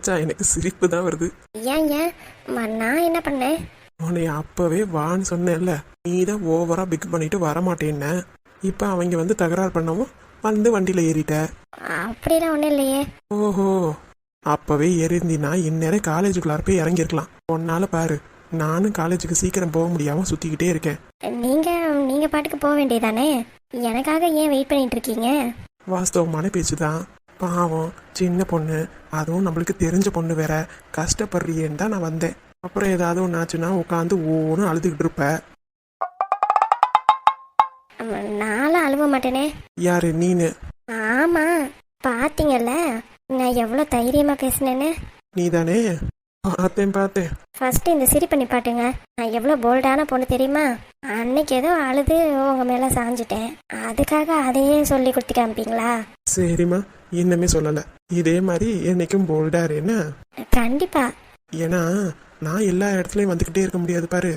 நினைச்சா எனக்கு சிரிப்பு தான் வருது. ம- நான் என்ன பண்ணேன்? உன்னைய அப்பவே வான்னு சொன்னேன்ல. நீ தான் ஓவரா பிக் பண்ணிட்டு வரமாட்டேன்ன. இப்போ அவங்க வந்து தகராறு பண்ணவும் வந்து வண்டியில ஏறிட்ட. அப்படிலாம் ஒன்றும் இல்லையே. ஓஹோ. அப்பவே ஏறிந்தினா இந்நேரம் காலேஜுக்குள்ளார போய் இறங்கியிருக்கலாம். உன்னால பாரு நானும் காலேஜுக்கு சீக்கிரம் போக முடியாம சுத்திக்கிட்டே இருக்கேன். நீங்கள் நீங்கள் பாட்டுக்கு போக வேண்டியதானே? எனக்காக ஏன் வெயிட் பண்ணிட்டு இருக்கீங்க? வாஸ்தவமான பேச்சு தான் பாவம் சின்ன பொண்ணு அதுவும் நம்மளுக்கு தெரிஞ்ச பொண்ணு வேற. கஷ்டப்படுறியேன்னு தான் நான் வந்தேன். அப்புறம் ஏதாவது ஒன்று ஆச்சுன்னா உட்காந்து ஓன்னு அழுதுகிட்டு இருப்ப. ம், நான்லாம் அழுவ மாட்டேனே. யாரு நீனு? ஆமாம் பார்த்தீங்கல்ல நான் எவ்வளோ தைரியமாக பேசினேன்னு. நீ தானே பார்த்தேன் பார்த்தேன் ஃபர்ஸ்ட் இந்த சிரிப்பை நிப்பாட்டுங்க நான் எவ்வளோ போல்டான பொண்ணு தெரியுமா? அன்னைக்கு ஏதோ அழுது உங்க மேலே சாஞ்சிட்டேன். அதுக்காக அதையே சொல்லி கொடுத்து காமிப்பீங்களா சரிம்மா இன்னமே சொல்லலை. இதே மாதிரி என்னைக்கும் போல்டா என்ன? கண்டிப்பா. ஏன்னா நான் எல்லா இடத்துலயும் வந்துக்கிட்டே இருக்க முடியாது பாரு.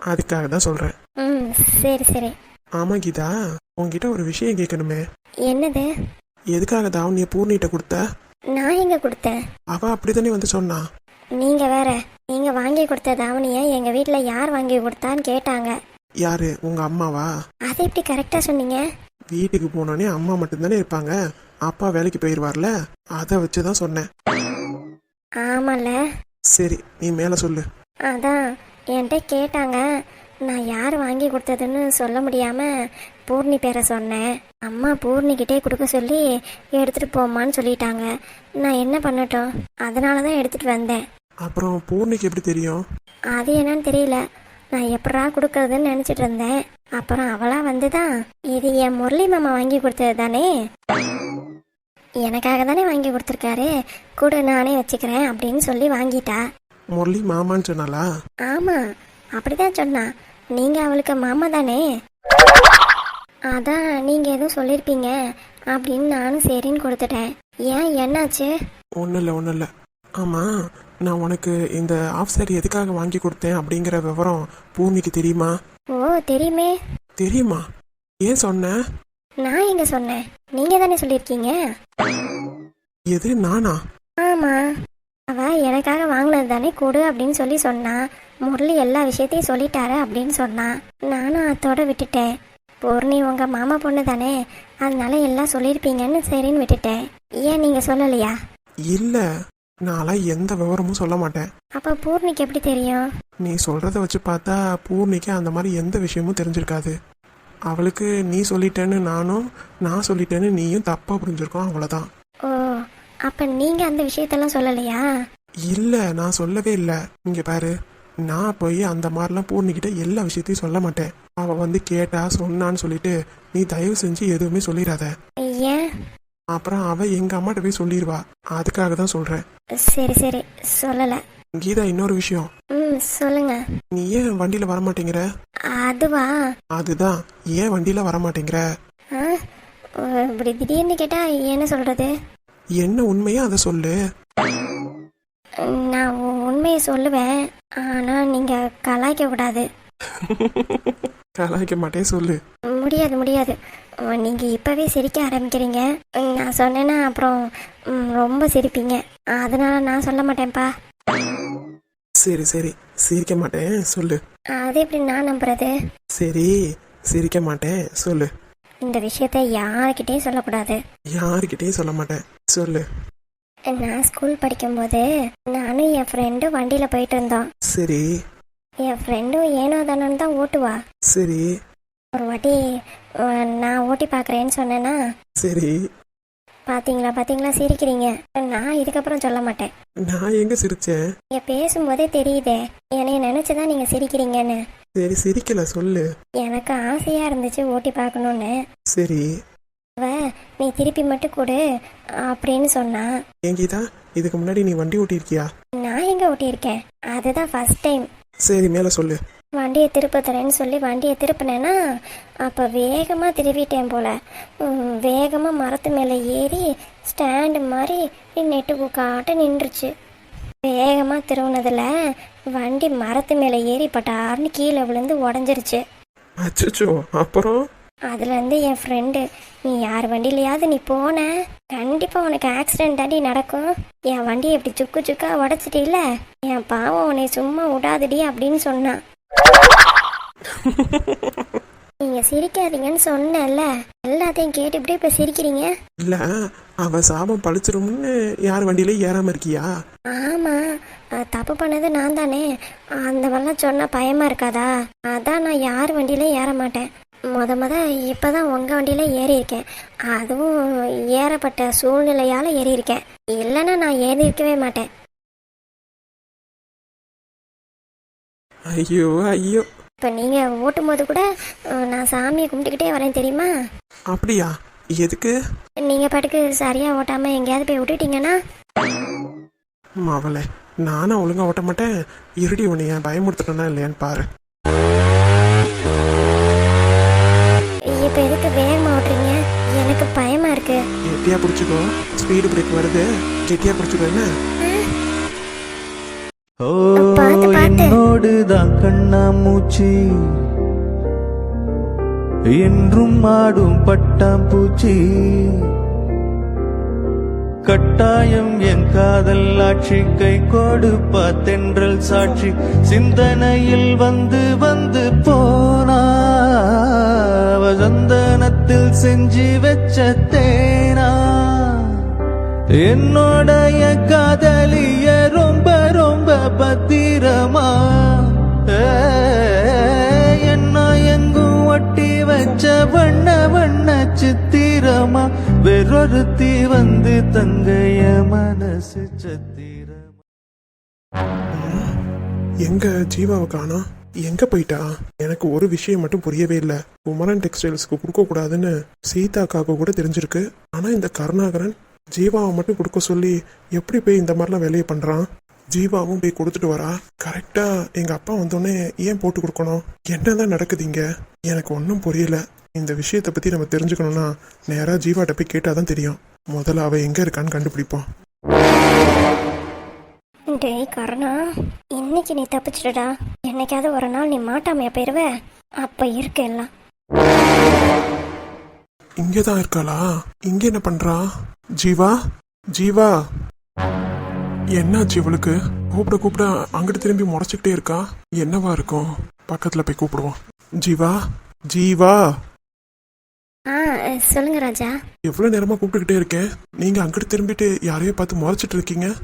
அதுக்காக தான் சொல்றேன். ம் சரி சரி. ஆமா கீதா. உன்கிட்ட ஒரு விஷயம் கேட்கணுமே. என்னது? எதுக்காக தாவணிய பூர்ணிட்ட கொடுத்த? நான் எங்க கொடுத்தேன்? அவ அப்படித்தானே வந்து சொன்னா. நீங்க வேற நீங்க வாங்கி கொடுத்த தாவணியை எங்க வீட்ல யார் வாங்கி கொடுத்தான்னு கேட்டாங்க. யாரு? உங்க அம்மாவா? அதை எப்படி கரெக்டா சொன்னீங்க? வீட்டுக்கு போனோடனே அம்மா மட்டும்தானே இருப்பாங்க. அப்பா வேலைக்கு போயிடுவார்ல அதை வச்சுதான் சொன்னேன். ஆமால சரி நீ மேல சொல்லு. அதான் என்கிட்ட கேட்டாங்க. நான் யார் வாங்கி கொடுத்ததுன்னு சொல்ல முடியாம பூர்ணி பேரை சொன்னேன். அம்மா பூர்ணிக்கிட்டே கொடுக்க சொல்லி எடுத்துட்டு போம்மான்னு சொல்லிட்டாங்க. நான் என்ன பண்ணட்டும்? அதனால தான் எடுத்துட்டு வந்தேன். அப்புறம் பூர்ணிக்கு எப்படி தெரியும்? அது என்னன்னு தெரியல. நான் எப்படா கொடுக்கறதுன்னு நினச்சிட்டு இருந்தேன். அப்புறம் அவளா வந்துதான். இது என் முரளி மாமா வாங்கி கொடுத்தது தானே? எனக்காக தானே வாங்கி கொடுத்துருக்காரு. கூட நானே வச்சுக்கிறேன் அப்படின்னு சொல்லி வாங்கிட்டா. முரளி மாமான்னு சொன்னாலா ஆமா அப்படிதான் சொன்னா. நீங்க அவளுக்கு மாமா தானே? அதான் நீங்க எதுவும் சொல்லிருப்பீங்க. அப்படின்னு நானும் சரின்னு கொடுத்துட்டேன். ஏன் என்னாச்சு? ஒன்றும் இல்லை ஒன்றும் இல்லை ஆமாம் நான் உனக்கு இந்த ஆஃப் சாரி எதுக்காக வாங்கி கொடுத்தேன் அப்படிங்கிற விவரம் பூர்ணிக்கு தெரியுமா? ஓ தெரியுமே. தெரியுமா? ஏன் சொன்ன? நான் எங்க சொன்னேன்? நீங்க தானே சொல்லியிருக்கீங்க எது நானா? ஆமா. அவ எனக்காக வாங்கினது தானே கொடு அப்படின்னு சொல்லி சொன்னா முரளி எல்லா விஷயத்தையும் சொல்லிட்டாரு அப்படின்னு சொன்னா நானும் அதோட விட்டுட்டேன். பூர்ணி உங்க மாமா பொண்ணு தானே? அதனால எல்லாம் சொல்லியிருப்பீங்கன்னு சரின்னு விட்டுட்டேன். ஏன் நீங்க சொல்லலையா? இல்லை நான்லாம் எந்த விவரமும் சொல்ல மாட்டேன். அப்ப பூர்ணிக்கு எப்படி தெரியும்? நீ சொல்கிறத வச்சு பார்த்தா பூர்ணிக்கு அந்த மாதிரி எந்த விஷயமும் தெரிஞ்சிருக்காது. அவளுக்கு நீ சொல்லிட்டேன்னு நானும் நான் சொல்லிட்டேன்னு நீயும் தப்பாக புரிஞ்சிருக்கோம் அவ்வளோதான் ஓ அப்ப நீங்க அந்த விஷயத்தெல்லாம் சொல்லலையா? இல்லை நான் சொல்லவே இல்லை. இங்கே பாரு. நான் போய் அந்த மாதிரிலாம் பூர்ணிக்கிட்ட எல்லா விஷயத்தையும் சொல்ல மாட்டேன். அவள் வந்து கேட்டா சொன்னான்னு சொல்லிட்டு நீ தயவு செஞ்சு எதுவுமே சொல்லிடாத. அப்புறம் அவ எங்க அம்மாட்ட போய் சொல்லிடுவா. அதுக்காக தான் சொல்றேன். சரி சரி. சொல்லல. கீதா இன்னொரு விஷயம். சொல்லுங்க. நீ ஏன் வண்டியில வர மாட்டேங்கிற அதுவா? அதுதான். ஏன் வண்டியில வர மாட்டேங்கிற இப்படி திடீர்னு கேட்டா என்ன சொல்றது? என்ன உண்மையா அதை சொல்லு. நான் உண்மையை சொல்லுவேன் ஆனா நீங்க கலாய்க்க கூடாது. கலாய்க்க மாட்டேன் சொல்லு. முடியாது முடியாது. உம், நீங்க இப்பவே சிரிக்க ஆரம்பிக்கிறீங்க. நான் சொன்னேன்னா அப்புறம் ரொம்ப சிரிப்பீங்க. அதனால நான் சொல்ல மாட்டேன்ப்பா. சரி சரி. சிரிக்க மாட்டேன் சொல்லு. அது எப்படி நான் நம்புறது? சரி சிரிக்க மாட்டேன் சொல்லு. இந்த விஷயத்த யாருக்கிட்டையும் சொல்லக்கூடாது. யாருக்கிட்டேயும் சொல்ல மாட்டேன் சொல்லு. நான் ஸ்கூல் படிக்கும்போது நானும் என் ஃப்ரெண்டும் வண்டியில் போயிட்டு இருந்தோம். சரி. என் ஃப்ரெண்டும் ஏனோ தானோன்னு தான் ஓட்டுவா. சரி. ஒரு வாட்டி அஹ், நான் ஓட்டி பார்க்குறேன்னு சொன்னேன்னா சரி. பாத்தீங்களா பாத்தீங்களா சிரிக்கிறீங்க. நான் இதுக்கப்புறம் சொல்ல மாட்டேன். நான் எங்க சிரிச்சேன்? நீங்க பேசும்போதே தெரியுதே. என்னைய நினைச்சுதான் நீங்க சிரிக்கிறீங்கன்னு. சரி சிரிக்கல சொல்லு. எனக்கு ஆசையா இருந்துச்சு ஓட்டி பார்க்கணும்னு. சரி. அவ நீ திருப்பி மட்டும் கொடு அப்படின்னு சொன்னா. ஏன் கீதா? இதுக்கு முன்னாடி நீ வண்டி ஓட்டியிருக்கியா? நான் எங்க ஓட்டியிருக்கேன்? அதுதான் ஃபர்ஸ்ட் டைம் சரி மேல சொல்லு. வண்டியை திருப்ப தரேன்னு சொல்லி வண்டியை திருப்பினேன்னா அப்போ வேகமாக திருவிட்டேன் போல. உம், வேகமா மரத்து மேலே ஏறி ஸ்டாண்டு மாதிரி நெட்டு குக்காட்ட நின்றுச்சு. வேகமாக திருவுனதுல வண்டி மரத்து மேலே ஏறி பட்டார்னு கீழே விழுந்து உடஞ்சிருச்சு. அச்சோ அப்புறம்? அதுலேருந்து என் ஃப்ரெண்டு நீ யார் வண்டியிலையாவது நீ போன. கண்டிப்பாக உனக்கு ஆக்சிடென்ட் தாண்டி நடக்கும். என் வண்டியை இப்படி சுக்கு சுக்கா உடச்சிட்டில என் பாவம் உன்னை சும்மா விடாதடி அப்படின்னு சொன்னான் நீங்க சிரிக்காதீங்கன்னு சொன்னேன்ல. எல்லாத்தையும் கேட்டு இப்படி இப்ப சிரிக்கிறீங்க? இல்ல அவ சாபம் பழிச்சிரும்னு யார் வண்டியில ஏறாம இருக்கியா? ஆமா தப்பு பண்ணது நான் தானே. அந்த மாதிரிலாம் சொன்னா பயமா இருக்காதா? அதான் நான் யார் வண்டியில ஏற மாட்டேன். முத முத இப்பதான் உங்க வண்டியில ஏறி இருக்கேன். அதுவும் ஏறப்பட்ட சூழ்நிலையால ஏறி இருக்கேன். இல்லைன்னா நான் ஏறி இருக்கவே மாட்டேன். ஐயோ ஐயோ. இப்போ நீங்க ஓட்டும் போது கூட நான் சாமியை கும்பிட்டுக்கிட்டே வரேன் தெரியுமா? அப்படியா? எதுக்கு? நீங்க பாட்டுக்கு சரியா ஓட்டாம எங்கேயாவது போய் விட்டுட்டீங்கன்னா? மாவளே நானும் ஒழுங்கா ஓட்ட மாட்டேன். இருடி உன்னைய பயமுறுத்துட்டேனா இல்லையான்னு பாரு. இப்போ எதுக்கு வேகமா ஓட்டுறீங்க எனக்கு பயமா இருக்கு. கெட்டியா பிடிச்சிக்கோ. ஸ்பீடு பிரேக் வருது. கெட்டியா பிடிச்சிக்கோ என்ன? ஓ. என்னோடுதான் கண்ணாமூச்சி. என்றும் ஆடும் பட்டாம்பூச்சி. கட்டாயம் என் காதல் ஆட்சி கை கொடுப்பா தென்றல் சாட்சி. சிந்தனையில் வந்து வந்து போனா சந்தனத்தில் செஞ்சு வச்ச தேனா? என்னோடைய காதலிய ரொம்ப ரொம்ப பத்திரமா? என்ன எங்கும் ஒட்டி வச்ச வண்ண வண்ண சித்திரமா? வெறொருத்தி வந்து தங்கைய மனசு சத்திரமா? எங்க ஜீவாவை காணோம். எங்க போயிட்டா? எனக்கு ஒரு விஷயம் மட்டும் புரியவே இல்லை. குமரன் டெக்ஸ்டைல்ஸ்க்கு கொடுக்க கூடாதுன்னு கூட தெரிஞ்சிருக்கு. ஆனா இந்த கருணாகரன் ஜீவாவை மட்டும் கொடுக்க சொல்லி எப்படி போய் இந்த மாதிரிலாம் வேலையை பண்றான்? ஜீவாவும் போய் கொடுத்துட்டு வரா. கரெக்டா எங்க அப்பா வந்தோடனே ஏன் போட்டு கொடுக்கணும்? என்னதான் நடக்குதுங்க எனக்கு ஒன்றும் புரியல. இந்த விஷயத்தை பத்தி நம்ம தெரிஞ்சுக்கணும்னா நேரா ஜீவாட்ட போய் கேட்டாதான் தெரியும். முதல்ல அவ எங்க இருக்கான்னு கண்டுபிடிப்போம். டேய் கருணா. இன்னைக்கு நீ தப்பிச்சிட்டடா. என்னைக்காவது ஒரு நாள் நீ மாட்டாமையா போயிருவ? அப்ப இருக்கு எல்லாம். இங்கதான் இருக்காளா? இங்க என்ன பண்றா? ஜீவா? ஜீவா? என்னாச்சு இவளுக்கு? கூப்பிட கூப்பிட அங்கிட்டு திரும்பி முறைச்சிக்கிட்டே இருக்கா? என்னவா இருக்கும்? பக்கத்துல போய் கூப்பிடுவோம். ஜீவா? ஜீவா? ஆ சொல்லுங்க ராஜா. எவ்வளவு நேரமா கூப்பிட்டுக்கிட்டே இருக்கேன்? நீங்க அங்கிட்டு திரும்பிட்டு யாரையோ பார்த்து முறைச்சிட்டு இருக்கீங்க?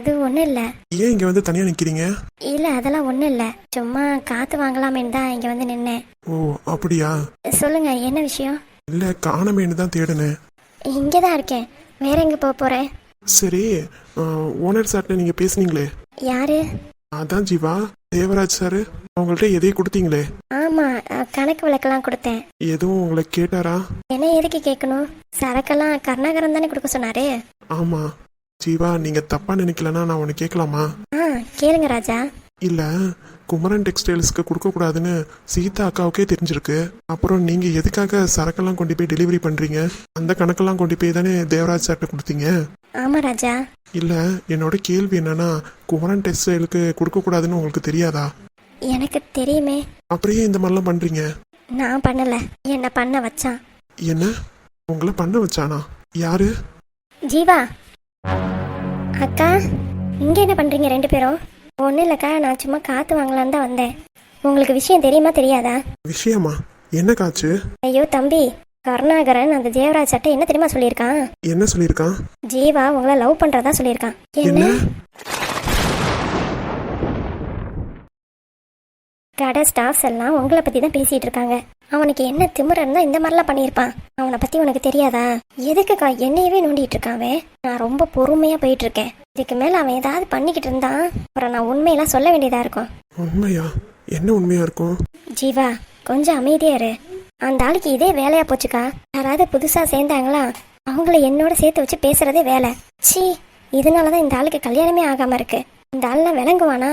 அது ஒன்றும் இல்லை. ஏன் இங்க வந்து தனியா நிக்கிறீங்க? இல்லை அதெல்லாம் ஒன்றும் இல்லை. சும்மா காற்று வாங்கலாமேன்னு தான் இங்கே வந்து நின்னேன். ஓ அப்படியா? சொல்லுங்க என்ன விஷயம்? இல்ல காணமேன்னு தான் தேடினேன். இங்கே தான் இருக்கேன். வேற எங்கே போக போகிறேன் சரி ஓனர் சார்ட்ட நீங்க பேசுனீங்களே. யாரு? அதான் ஜீவா. தேவராஜ் சாரு அவங்கள்ட்ட எதையும் கொடுத்தீங்களே? ஆமாம் கணக்கு விளக்கெல்லாம் கொடுத்தேன். எதுவும் உங்களை கேட்டாரா? என்ன எதுக்கு கேட்கணும் சரக்கெல்லாம் கருணாகரன் தானே கொடுக்க சொன்னாரு? ஆமா. ஜீவா நீங்க தப்பா நினைக்கலன்னா நான் உன்னை கேட்கலாமா? ஆ கேளுங்க ராஜா. இல்ல குமரன் டெக்ஸ்டைல்ஸ்க்கு கொடுக்க கூடாதுன்னு சீதா அக்காவுக்கே தெரிஞ்சிருக்கு. அப்புறம் நீங்க எதுக்காக சரக்கெல்லாம் கொண்டு போய் டெலிவரி பண்றீங்க? அந்த கணக்கெல்லாம் கொண்டு போய் தானே தேவராஜ் சார்ட்ட கொடுத்தீங்க? ஆமாம் ராஜா. இல்ல என்னோட கேள்வி என்னன்னா குமரன் டெக்ஸ்டைலுக்கு கொடுக்க கூடாதுன்னு உங்களுக்கு தெரியாதா? எனக்கு தெரியுமே. அப்படியே இந்த மாதிரிலாம் பண்றீங்க? நான் பண்ணல. என்ன பண்ண வச்சான். என்ன? உங்களை பண்ண வச்சானா? யாரு? ஜீவா. அக்கா இங்க என்ன பண்றீங்க ரெண்டு பேரும்? ஒன்றும் இல்லைக்கா நான் சும்மா காத்து வாங்கலான்னு தான் வந்தேன். உங்களுக்கு விஷயம் தெரியுமா தெரியாதா? விஷயமா? என்ன காச்சு? ஐயோ தம்பி கருணாகரன் அந்த தேவராஜ் சட்டை என்ன தெரியுமா சொல்லியிருக்கான்? என்ன சொல்லியிருக்கான்? ஜீவா உங்களை லவ் பண்றதா சொல்லியிருக்கான். என்ன? கடை ஸ்டாஃப்ஸ் எல்லாம் உங்களை பத்தி தான் பேசிட்டு இருக்காங்க. அவனுக்கு என்ன திமிர இருந்தா இந்த மாதிரிலாம் பண்ணியிருப்பான். அவனை பத்தி உனக்கு தெரியாதா? எதுக்குக்கா என்னையவே நோண்டிட்டு இருக்கான் அவன் நான் ரொம்ப பொறுமையா போயிட்டு இருக்கேன் இதுக்கு மேல அவன் ஏதாவது பண்ணிக்கிட்டு இருந்தான்? அப்புறம் நான் உண்மையெல்லாம் சொல்ல வேண்டியதா இருக்கும். உண்மையா? என்ன உண்மையா இருக்கும்? ஜீவா கொஞ்சம் அமைதியா இரு. அந்த ஆளுக்கு இதே வேலையா போச்சுக்கா. யாராவது புதுசா சேர்ந்தாங்களா? அவங்கள என்னோட சேர்த்து வச்சு பேசுறதே வேலை. ச்சீ இதனாலதான் இந்த ஆளுக்கு கல்யாணமே ஆகாம இருக்கு. இந்த ஆள்லாம் விளங்குவானா?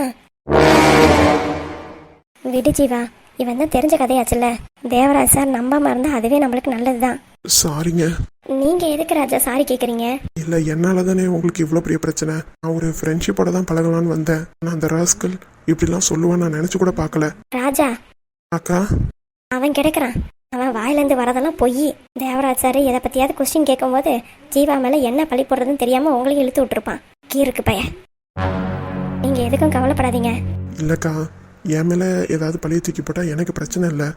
விடு ஜீவா இவன் தான் தெரிஞ்ச கதையாச்சுல்ல? தேவராஜ் சார் நம்பாம இருந்தா அதுவே நம்மளுக்கு நல்லதுதான். சாரிங்க. நீங்க எதுக்கு ராஜா சாரி கேக்குறீங்க? இல்ல என்னால தானே உங்களுக்கு இவ்வளோ பெரிய பிரச்சனை? நான் ஒரு ஃப்ரெண்ட்ஷிப்போட தான் பழகலான்னு வந்தேன். நான் அந்த ராஸ்கல் இப்படிலாம் சொல்லுவான்னு நான் நினைச்சு கூட பார்க்கல. ராஜா. அக்கா. அவன் கிடைக்கிறான். அவன் வாயிலேருந்து வரதெல்லாம் பொய். தேவராஜ் சார் இதை பற்றியாவது கொஸ்டின் கேட்கும்போது ஜீவா மேலே என்ன பழி போடுறதுன்னு தெரியாமல் உங்களையும் இழுத்து விட்டுருப்பான். கீருக்கு பையன். நீங்கள் எதுக்கும் கவலைப்படாதீங்க. இல்லைக்கா. என் மேலே ஏதாவது பழைய தூக்கி போட்டால் எனக்கு பிரச்சனை இல்லை.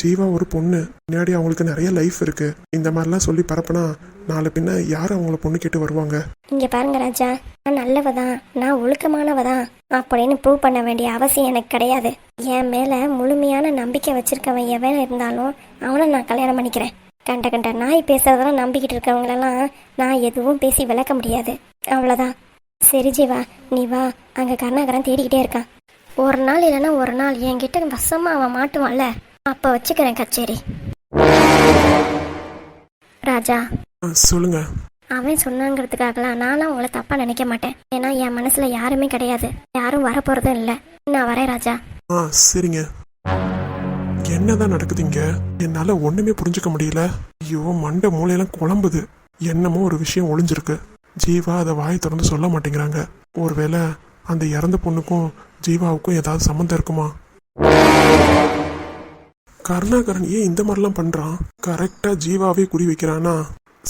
ஜீவா ஒரு பொண்ணு. முன்னாடி அவங்களுக்கு நிறைய லைஃப் இருக்கு. இந்த மாதிரிலாம் சொல்லி பரப்புனா நாளை பின்ன யார் அவங்கள பொண்ணு கேட்டு வருவாங்க? இங்கே பாருங்க ராஜா. நான் நல்லவ தான் நான் ஒழுக்கமானவ தான் அப்படின்னு ப்ரூவ் பண்ண வேண்டிய அவசியம் எனக்கு கிடையாது. என் மேலே முழுமையான நம்பிக்கை வச்சிருக்கவன் எவன் இருந்தாலும் அவனை நான் கல்யாணம் பண்ணிக்கிறேன். கண்ட கண்ட நாய் பேசுறதெல்லாம் நம்பிக்கிட்டு இருக்கவங்களெல்லாம் நான் எதுவும் பேசி விளக்க முடியாது. அவ்வளோதான் சரி ஜீவா நீ வா. அங்கே கருணாகரன் தேடிக்கிட்டே இருக்கான். ஒரு நாள் இல்லைன்னா ஒரு நாள் என்கிட்ட வசமா அவன் மாட்டுவான்ல அப்போ வச்சுக்கிறேன் கச்சேரி. ராஜா. சொல்லுங்க. அவன் சொன்னாங்கிறதுக்காகலாம் நானும் உங்களை தப்பா நினைக்க மாட்டேன். ஏன்னா என் மனசுல யாருமே கிடையாது. யாரும் வரப்போறதும் இல்லை. நான் வரேன் ராஜா. ஆ சரிங்க. என்னதான் நடக்குதுங்க என்னால ஒண்ணுமே புரிஞ்சுக்க முடியல. ஐயோ மண்டை மூளையெல்லாம் குழம்புது. என்னமோ ஒரு விஷயம் ஒளிஞ்சிருக்கு. ஜீவா அதை வாய் திறந்து சொல்ல மாட்டேங்கிறாங்க. ஒருவேளை அந்த இறந்த பொண்ணுக்கும் ஜீவாவுக்கும் ஏதாவது சம்மந்தம் இருக்குமா? கருணாகரன் ஏன் இந்த மாதிரிலாம் பண்றான்? கரெக்டா ஜீவாவே குறி வைக்கிறானா?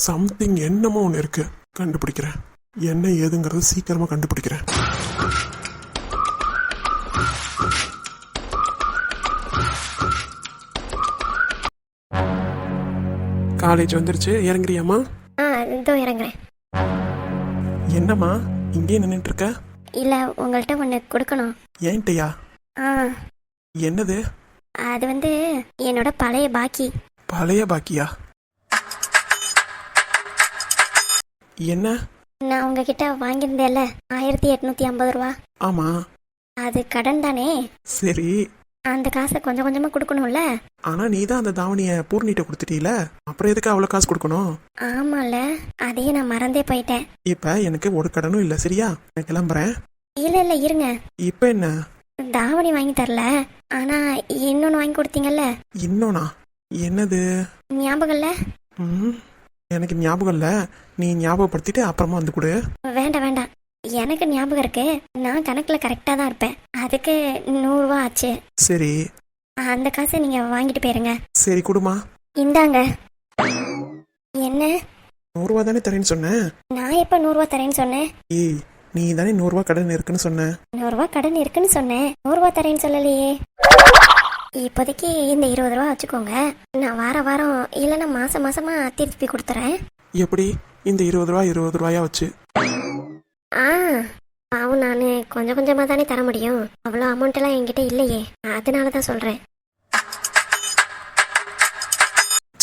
சம்திங் என்னமோ ஒன்று இருக்கு. கண்டுபிடிக்கிறேன். என்ன ஏதுங்கிறத சீக்கிரமா கண்டுபிடிக்கிறேன். காலேஜ் வந்துருச்சு. இறங்குறியாம்மா? இதோ இறங்குறேன். என்னம்மா? இங்கே நின்றுட்டு இருக்க? இல்லை உங்கள்கிட்ட ஒன்று கொடுக்கணும். ஏன்ட்டையா ஆ. என்னது? அது வந்து என்னோட பழைய பாக்கி. பழைய பாக்கியா? என்ன? நான் உங்ககிட்ட வாங்கியிருந்தேன்ல ஆயிரத்தி எட்நூத்தி ஐம்பது ரூபா. ஆமா. அது கடன் தானே? சரி. அந்த காசை கொஞ்சம் கொஞ்சமாக கொடுக்கணும்ல? ஆனா நீ தான் அந்த தாவணிய பூர்ணிட்ட கொடுத்துட்டீல? அப்புறம் எதுக்கு அவ்வளவு காசு கொடுக்கணும்? ஆமால அதையே நான் மறந்தே போயிட்டேன். இப்ப எனக்கு ஒரு கடனும் இல்ல சரியா? நான் கிளம்புறேன். இல்லை இல்லை இருங்க. இப்ப என்ன? தாவணி வாங்கி தரல. ஆனா இன்னொன்று வாங்கி கொடுத்தீங்கல்ல? இன்னொன்னா? என்னது? ஞாபகம் இல்லை? ம், எனக்கு ஞாபகம் இல்ல. நீ ஞாபகப்படுத்திட்டு அப்புறமா வந்து கொடு. வேண்டாம் வேண்டாம். எனக்கு ஞாபகம் இருக்கு. நான் கணக்கில் கரெக்டாக தான் இருப்பேன். அதுக்கு நூறுரூவா ஆச்சு. சரி. அந்த காசை நீங்கள் வாங்கிட்டு போயிருங்க. சரி கொடுமா. இந்தாங்க. என்ன? நூறுரூவா தானே தரேன்னு சொன்னேன் நான் எப்போ நூறுரூவா தரேன்னு சொன்னேன்? ஏய் நீ தானே நூறுரூவா கடன் இருக்குன்னு சொன்ன? நூறுரூவா கடன் இருக்குன்னு சொன்னேன். நூறுரூவா தரேன்னு சொல்லலையே. இப்போதைக்கு இந்த இருபது ரூபா வச்சுக்கோங்க. நான் வார வாரம் இல்லைன்னா மாசம் மாசமா திருப்பி கொடுத்துறேன். எப்படி? இந்த இருபது ரூபா இருபது ரூபாயா வச்சு? ஆ பாவம் நான். கொஞ்சம் கொஞ்சமாக தானே தர முடியும். அவ்வளோ அமௌண்ட் எல்லாம் என்கிட்ட இல்லையே. அதனால தான் சொல்கிறேன்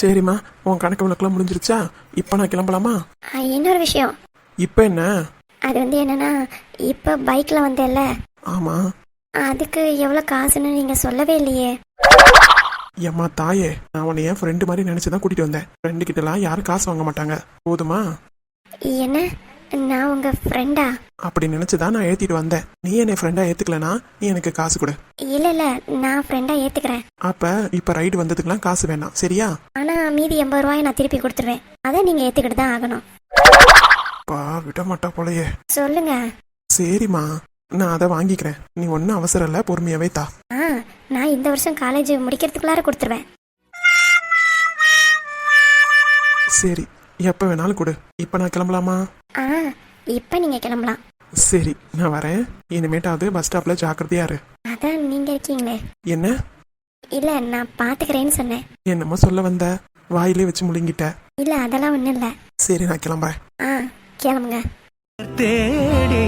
சரிம்மா உன் கணக்கு விளக்கெல்லாம் முடிஞ்சிருச்சா? இப்போ நான் கிளம்பலாமா? இன்னொரு விஷயம். இப்போ என்ன? அது வந்து என்னன்னா இப்போ பைக்கில் வந்தேல்ல ஆமா. அதுக்கு எவ்வளோ காசுன்னு நீங்கள் சொல்லவே இல்லையே. ஏம்மா தாயே நான் உன்னை என் ஃப்ரெண்டு மாதிரி நினைச்சு தான் கூட்டிட்டு வந்தேன். ஃப்ரெண்டு கிட்டலாம் யாரும் காசு வாங்க மாட்டாங்க. போதுமா? என்ன? நான் உங்கள் ஃப்ரெண்டா அப்படி நினைச்சு தான் நான் ஏத்திட்டு வந்தேன். நீ என்னை ஃப்ரெண்டா ஏத்துக்கலனா நீ எனக்கு காசு கொடு. இல்லை இல்லை நான் ஃப்ரெண்டாக ஏற்றுக்கிறேன் அப்ப இப்ப ரைடு வந்ததுக்கெல்லாம் காசு வேணாம். சரியா? ஆனால் மீதி எண்பது ரூபாயை நான் திருப்பி கொடுத்துருவேன். அதை நீங்கள் ஏற்றுக்கிட்டு தான் ஆகணும். பா விட மாட்டா போலயே. சொல்லுங்க. சரிம்மா நான் அதை வாங்கிக்கிறேன். நீ ஒன்றும் அவசரம் இல்லை பொறுமையாவே தா. ஆ நான் இந்த வருஷம் காலேஜ் முடிக்கிறதுக்குள்ளார கொடுத்துருவேன். சரி எப்போ வேணாலும் கொடு. இப்போ நான் கிளம்பலாமா? ஆ இப்போ நீங்கள் கிளம்பலாம். சரி நான் வரேன். இனிமேட்டாவது பஸ் ஸ்டாப்ல ஜாக்கிரதையா இரு. அதான் நீங்கள் இருக்கீங்களே. என்ன? இல்லை நான் பார்த்துக்கிறேன்னு சொன்னேன். என்னமோ சொல்ல வந்த. வாயிலே வச்சு முழுங்கிட்ட. இல்லை அதெல்லாம் ஒன்றும் இல்லை. சரி நான் கிளம்புறேன். ஆ கிளம்புங்க. தேடி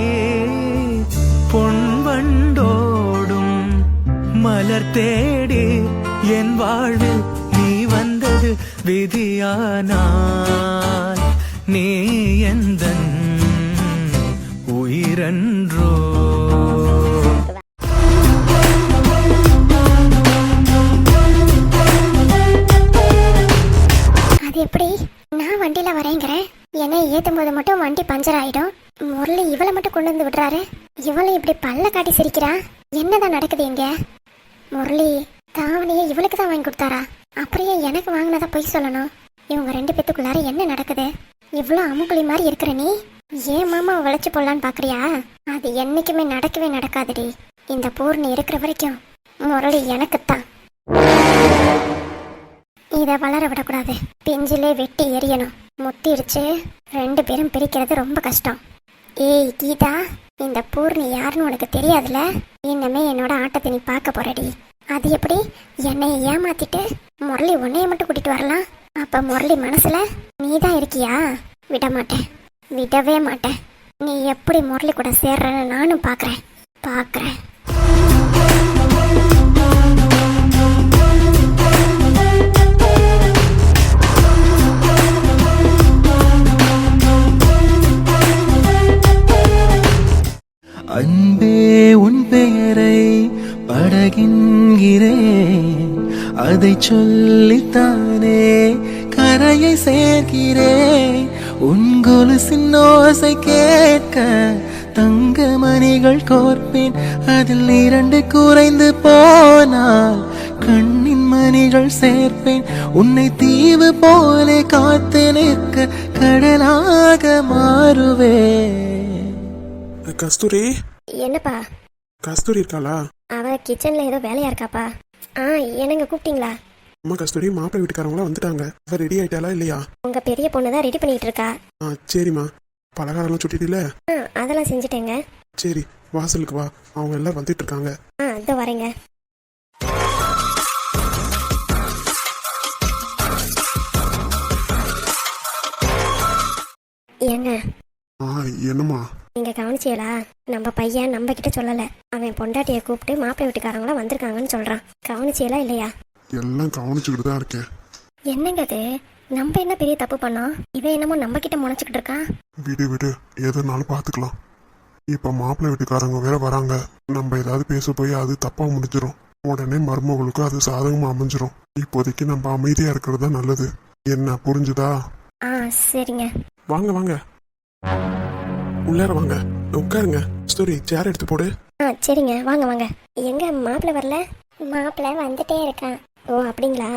பொன் வண்டோடும் மலர் தேடி என் வாழ்வில் நீ வந்தது விதியானால். நீ எந்த உயிரன்றோ? அது எப்படி? நான் வண்டியில் வரேங்கிறேன் என்னை ஏற்றும் போது மட்டும் வண்டி பஞ்சர் ஆகிடும் முரளி இவளை மட்டும் கொண்டு வந்து விடுறாரு. இவளை இப்படி பல்ல காட்டி சிரிக்கிறா? என்னதான் நடக்குது இங்க? முரளி தாவணியை இவளுக்கு தான் வாங்கி கொடுத்தாரா அப்படியே எனக்கு வாங்கினதா பொய் சொல்லணும் இவங்க ரெண்டு பேத்துக்குள்ளார என்ன நடக்குது இவ்வளோ அமுக்குழி மாதிரி இருக்கிற நீ? ஏன் மாமா உழைச்சி போடலான்னு பாக்குறியா? அது என்னைக்குமே நடக்கவே நடக்காதுடி. இந்த பூர்ணி இருக்கிற வரைக்கும் முரளி எனக்குத்தான். இதை வளர விடக்கூடாது. பிஞ்சிலே வெட்டி எரியணும். முத்திருச்சு ரெண்டு பேரும் பிரிக்கிறது ரொம்ப கஷ்டம். ஏய் கீதா இந்த பூர்ணி யாருன்னு உனக்கு தெரியாதுல இன்னமே என்னோட ஆட்டத்தை நீ பார்க்க போறடி. அது எப்படி? என்னை ஏமாத்திட்டு முரளி உன்னைய மட்டும் கூட்டிட்டு வரலாம்? அப்ப முரளி மனசுல நீ தான் இருக்கியா? விட மாட்டேன் விடவே மாட்டேன். நீ எப்படி முரளி கூட சேர்றன்னு நானும் பார்க்குறேன் பார்க்குறேன் அன்பே உன் பெயரை படகின்கிறேன். அதை சொல்லித்தானே கரையை சேர்க்கிறேன். உன் கொலுசின் ஓசை கேட்க தங்க மணிகள் கோர்ப்பேன். அதில் இரண்டு குறைந்து போனால் கண்ணின் மணிகள் சேர்ப்பேன். உன்னை தீவு போல காத்து நிற்க கடலாக மாறுவேன் கஸ்தூரி. என்னப்பா? கஸ்தூரி இருக்காளா? அவ கிச்சன்ல ஏதோ வேலையா இருக்காப்பா. ஆ என்னங்க கூப்பிட்டீங்களா? அம்மா கஸ்தூரி மாப்பிள்ளை வீட்டுக்காரங்களாம் வந்துட்டாங்க. அவ ரெடி ஆயிட்டாளா இல்லையா? உங்க பெரிய பொண்ணு தான் ரெடி பண்ணிட்டு இருக்கா ஆ சரிம்மா. பலகாரம்லாம் சுட்டிட்டில ஆ அதெல்லாம் செஞ்சுட்டேங்க. சரி வாசலுக்கு வா. அவங்க எல்லாம் வந்துட்டு இருக்காங்க ஆ இதோ வரேங்க. ஏங்க ஆ என்னம்மா? நீங்க கவனிச்சியலா? நம்ம பையன் நம்ம கிட்ட சொல்லல. அவன் பொண்டாட்டிய கூப்பிட்டு மாப்பிள்ளை வீட்டுக்காரங்களாம் வந்திருக்காங்கன்னு சொல்றான். கவனிச்சியலா இல்லையா? எல்லாம் கவனிச்சுக்கிட்டு தான் இருக்கேன். என்னங்க அது? நம்ம என்ன பெரிய தப்பு பண்ணோம் இவன் என்னமோ நம்ம கிட்ட முனைச்சுக்கிட்டு இருக்கான் விடு விடு. எதுனாலும் பார்த்துக்கலாம் இப்போ மாப்பிள்ளை வீட்டுக்காரங்க வேற வராங்க. நம்ம ஏதாவது பேச போய் அது தப்பா முடிஞ்சிரும். உடனே மருமகளுக்கு அது சாதகமா அமைஞ்சிரும். இப்போதைக்கு நம்ம அமைதியா இருக்கிறது தான் நல்லது. என்ன புரிஞ்சுதா? ஆ சரிங்க. வாங்க வாங்க. உள்ளார வாங்க. உட்காருங்க. ஸ்டோரி சேர் எடுத்து போடு. ஆ சரிங்க. வாங்க வாங்க. எங்க மாப்பிள்ளை வரல? மாப்பிள்ளை வந்துட்டே இருக்கான். ஓ அப்படிங்களா?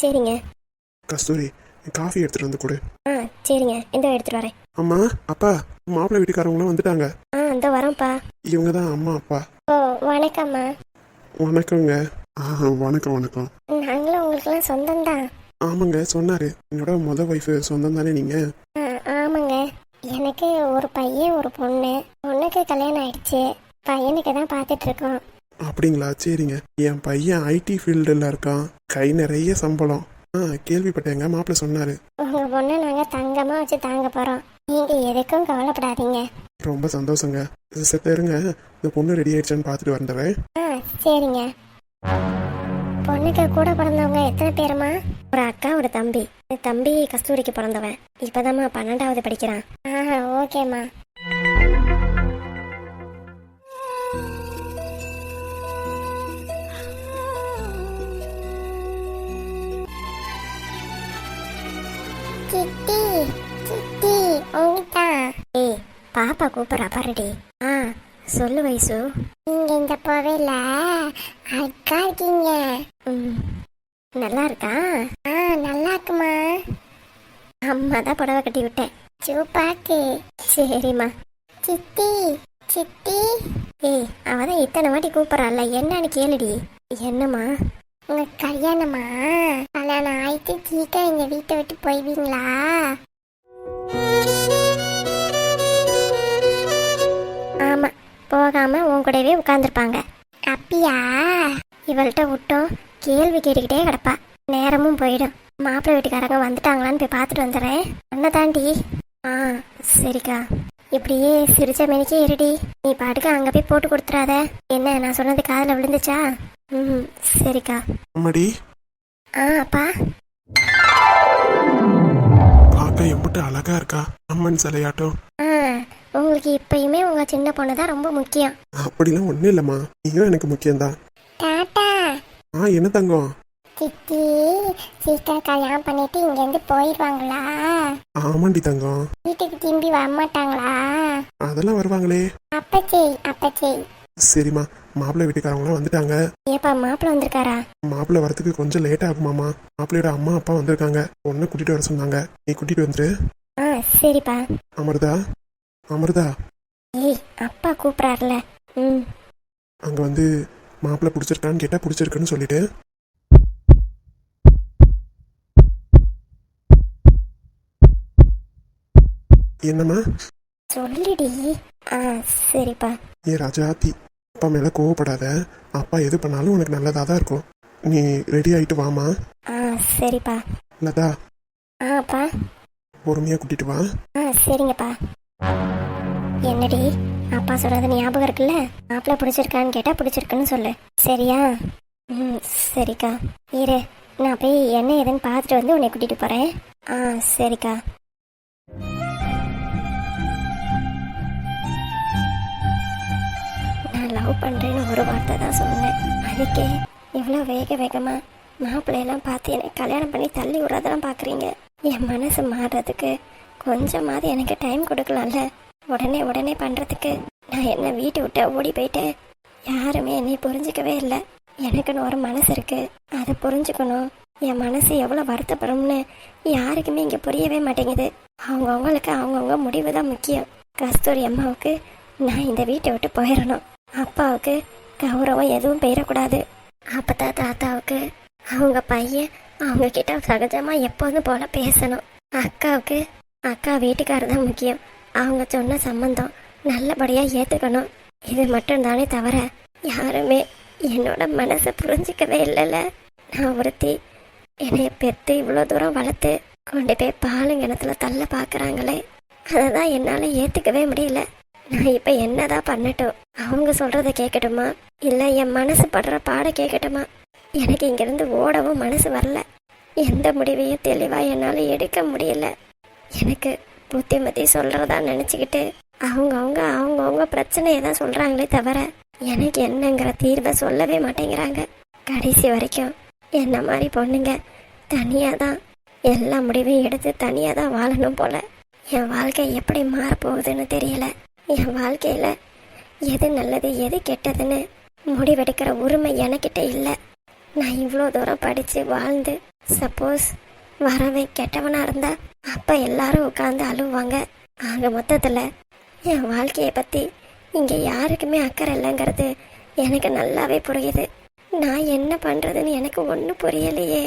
சரிங்க. கஸ்தூரி காஃபி எடுத்துட்டு வந்து கொடு. ஆ சரிங்க. இந்த எடுத்துட்டு வரேன். அம்மா அப்பா மாப்பிள்ளை வீட்டுக்காரங்களும் வந்துட்டாங்க. ஆ இந்த வரோம்ப்பா. இவங்க தான் அம்மா அப்பா. ஓ வணக்கம்மா. வணக்கங்க. ஆ வணக்கம் வணக்கம். நாங்களும் உங்களுக்கெல்லாம் சொந்தம் தான் ஆமாங்க சொன்னாரு. என்னோட முத ஒய்ஃபு சொந்தம் தானே நீங்க ஆமாங்க. எனக்கு ஒரு பையன் ஒரு பொண்ணு. பொண்ணுக்கு கல்யாணம் ஆயிடுச்சு. பையனுக்கு தான் பார்த்துட்டு இருக்கோம். அப்படிங்களா? சரிங்க. என் பையன் ஐடி ஃபீல்டில் இருக்கான். கை நிறைய சம்பளம். ஆ கேள்விப்பட்டேங்க. மாப்பிள்ளை சொன்னாரு. உங்க பொண்ணை நாங்க தங்கமா வச்சு தாங்க போறோம். நீங்க எதுக்கும் கவலைப்படாதீங்க. ரொம்ப சந்தோஷங்க. செத்த இருங்க. இந்த பொண்ணு ரெடி ஆயிடுச்சான்னு பார்த்துட்டு வந்துடுறேன். ஆ சரிங்க. பொண்ணுக்கு கூட பிறந்தவங்க எத்தனை பேருமா? ஒரு அக்கா ஒரு தம்பி. இந்த தம்பி கஸ்தூரிக்கு பிறந்தவன். இப்பதாம்மா பன்னெண்டாவது படிக்கிறான். ஆ ஓகேம்மா. பாப்பா கூப்பிட்றா? பாருடி. ஆ சொல்லு வயசு நீங்க இந்த புவையில அக்கா இருக்கீங்க. ம். நல்லா இருக்கா? ஆ நல்லா இருக்குமா? அம்மா தான் புடவை கட்டி விட்டேன். சூப்பாக்கு சரிம்மா. சித்தி சித்தி. ஏய் அவ தான் இத்தனை வாட்டி கூப்பிட்றாள்ல. என்னன்னு கேளுடி. என்னம்மா? உங்க கல்யாணமா? கல்யாணம் ஆயிட்டு சீக்கிரம் இந்த வீட்டை விட்டு போய்வீங்களா? ஆமா போகாம உன் கூடவே உட்காந்துருப்பாங்க அப்படியா இவள்கிட்ட விட்டோம். கேள்வி கேட்டுக்கிட்டே கிடப்பா. நேரமும் போயிடும். மாப்பிள்ளை வீட்டுக்காரங்க வந்துட்டாங்களான்னு போய் பார்த்துட்டு வந்துடுறேன். அண்ணன் தாண்டி. ஆ சரிக்கா. இப்படியே சிரிச்ச மணிக்கே இருடி. நீ பாட்டுக்கு அங்கே போய் போட்டு கொடுத்துறாத. என்ன நான் சொன்னது காதில் விழுந்துச்சா? ம் சரிக்கா. அம்மாடி. ஆ அப்பா. பார்க்க எம்பிட்டு அழகா இருக்கா? அம்மன் சிலையாட்டம். ஆ உங்களுக்கு இப்பயுமே உங்க சின்ன பொண்ணு தான் ரொம்ப முக்கியம். அப்படிலாம் ஒன்றும் இல்லைம்மா. நீயும் எனக்கு முக்கியம்தான். டாட்டா ஆ என்ன தங்கம்? சித்தி சீக்கிரம் கல்யாணம் பண்ணிட்டு இங்கேருந்து போயிடுவாங்களா ஆமாண்டி தங்கம். வீட்டுக்கு திரும்பி வரமாட்டாங்களா? அதெல்லாம் வருவாங்களே. அப்பச்சே அப்பச்சே சரிம்மா. மாப்பிள்ளை வீட்டுக்காரங்களாம் வந்துட்டாங்க. ஏப்பா மாப்பிள்ள வந்திருக்காரா? மாப்பிள்ளை வரதுக்கு கொஞ்சம் லேட் ஆகுமாமா மாப்பிள்ளையோட அம்மா அப்பா வந்திருக்காங்க. பொண்ணை கூட்டிட்டு வர சொன்னாங்க. நீ கூட்டிட்டு வந்துரு. ஆ சரிப்பா. அமிர்தா? அமிர்தா. ஏய் அப்பா கூப்பிட்றாருல ம். அங்கே வந்து மாப்பிள்ளை பிடிச்சிருக்கான்னு கேட்டால் பிடிச்சிருக்குன்னு சொல்லிட்டு. என்னம்மா? சொல்லிடி. சரிப்பா. ஏ ராஜாத்தி அப்பா மேலே கோவப்படாத. அப்பா எது பண்ணாலும் உனக்கு நல்லதாக தான் இருக்கும். நீ ரெடி ஆயிட்டு வாமா ஆ சரிப்பா. லதா. ஆப்பா பொறுமையாக கூட்டிட்டு வா. ஆ சரிங்கப்பா. என்னடி அப்பா சொல்றது ஞாபகம் இருக்குல்ல? மாப்பிள்ள பிடிச்சிருக்கான்னு கேட்டா பிடிச்சிருக்குன்னு சொல்லு. சரியா? ம் சரிக்கா. இரு நான் போய் என்ன ஏதுன்னு பார்த்துட்டு வந்து உன்னை கூட்டிட்டு போறேன். ஆ சரிக்கா. நான் லவ் பண்றேன்னு ஒரு வார்த்தை தான் சொன்னேன். அதுக்கே இவ்வளோ வேக வேகமா மாப்பிள்ளையெல்லாம் பார்த்து என்னை கல்யாணம் பண்ணி தள்ளி விடுறதெல்லாம் பார்க்குறீங்க. என் மனசு மாறுறதுக்கு கொஞ்சமாவது எனக்கு டைம் கொடுக்கலாம்ல. உடனே உடனே பண்ணுறதுக்கு நான் என்ன வீட்டை விட்டு ஓடி போயிட்டேன். யாருமே என்னை புரிஞ்சுக்கவே இல்லை. எனக்குன்னு ஒரு மனசு இருக்கு. அதை புரிஞ்சுக்கணும். என் மனசு எவ்வளோ வருத்தப்படும்னு யாருக்குமே இங்கே புரியவே மாட்டேங்குது. அவங்கவுங்களுக்கு அவங்கவுங்க முடிவு தான் முக்கியம். கஸ்தூரி அம்மாவுக்கு நான் இந்த வீட்டை விட்டு போயிடணும். அப்பாவுக்கு கௌரவம் எதுவும் போயிடக்கூடாது. அப்பதான் தாத்தாவுக்கு அவங்க பையன் அவங்க கிட்ட சகஜமா எப்போதும் போல பேசணும். அக்காவுக்கு அக்கா வீட்டுக்காரர் தான் முக்கியம். அவங்க சொன்ன சம்பந்தம் நல்லபடியா ஏத்துக்கணும். இது மட்டும் தானே தவிர யாருமே என்னோட மனசை புரிஞ்சிக்கவே இல்லைல்ல. நான் ஒருத்தி என்னைய பெற்று இவ்வளோ தூரம் வளர்த்து கொண்டு போய் பாலுங்கிணத்துல தள்ள பார்க்குறாங்களே அதை தான் என்னால் ஏற்றுக்கவே முடியல. நான் இப்போ என்னதான் பண்ணட்டும்? அவங்க சொல்கிறத கேட்கட்டுமா இல்லை என் மனசு படுற பாட கேட்கட்டுமா எனக்கு இங்கேருந்து ஓடவும் மனசு வரல. எந்த முடிவையும் தெளிவாக என்னால் எடுக்க முடியல. எனக்கு புத்திமதி சொல்றதா நினச்சிக்கிட்டு அவங்கவுங்க அவங்கவுங்க பிரச்சனையை தான் சொல்கிறாங்களே தவிர எனக்கு என்னங்கிற தீர்வை சொல்லவே மாட்டேங்கிறாங்க. கடைசி வரைக்கும் என்ன மாதிரி பொண்ணுங்க? தனியாக தான் எல்லா முடிவையும் எடுத்து தனியாக தான் வாழணும் போல. என் வாழ்க்கை எப்படி மாறப்போகுதுன்னு தெரியல. என் வாழ்க்கையில் எது நல்லது எது கெட்டதுன்னு முடிவெடுக்கிற உரிமை எனக்கிட்ட இல்லை. நான் இவ்வளோ தூரம் படித்து வாழ்ந்து சப்போஸ் வரவன் கெட்டவனாக இருந்தால் அப்போ எல்லாரும் உட்காந்து அழுவாங்க. ஆக மொத்தத்தில் என் வாழ்க்கையை பற்றி இங்கே யாருக்குமே அக்கறை இல்லைங்கிறது எனக்கு நல்லாவே புரியுது. நான் என்ன பண்ணுறதுன்னு எனக்கு ஒன்றும் புரியலையே.